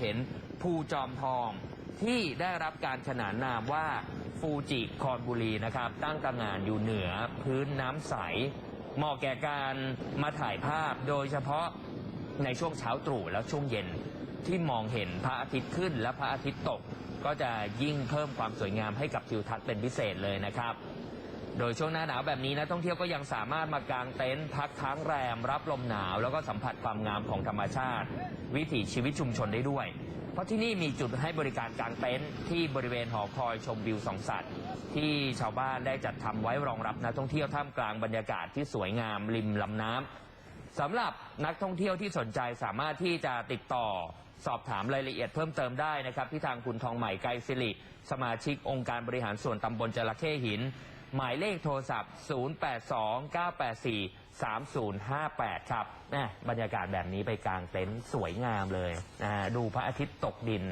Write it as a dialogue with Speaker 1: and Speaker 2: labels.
Speaker 1: เห็นภูจอมทองที่ได้รับการขนานนามว่าฟูจิคอนบุรีนะครับ ตั้งตระหง่านอยู่เหนือพื้นน้ำใส เหมาะแก่การมาถ่ายภาพโดยเฉพาะในช่วงเช้าตรู่แล้วช่วงเย็นที่มองเห็นพระอาทิตย์ขึ้นและพระอาทิตย์ตก ก็จะยิ่งเพิ่มความสวยงามให้กับทิวทัศน์เป็นพิเศษเลยนะครับ โดยช่วงหน้าหนาวแบบนี้นักท่องเที่ยวก็ยังสามารถมากางเต็นท์พักค้างแรม รับลมหนาว แล้วก็สัมผัสความงามของธรรมชาติ วิถีชีวิตชุมชนได้ด้วย เพราะที่นี่มีจุดให้บริการกางเต็นท์ที่บริเวณหอคอยชมวิวสองสัตว์ ที่ชาวบ้านได้จัดทำไว้รองรับนักท่องเที่ยวท่ามกลางบรรยากาศที่สวยงามริมลำน้ำสำหรับนักท่องเที่ยวที่สนใจสามารถที่จะติดต่อสอบถามรายละเอียดเพิ่มเติมได้นะครับ ที่ทางคุณทองใหม่ไกรสิริสมาชิกองค์การบริหารส่วนตำบลจระเข้หิน หมายเลขโทรศัพท์ 0829843058 ครับนะบรรยากาศแบบนี้ไปกลางเต็นท์สวยงามเลยนะดูพระอาทิตย์ตกดิน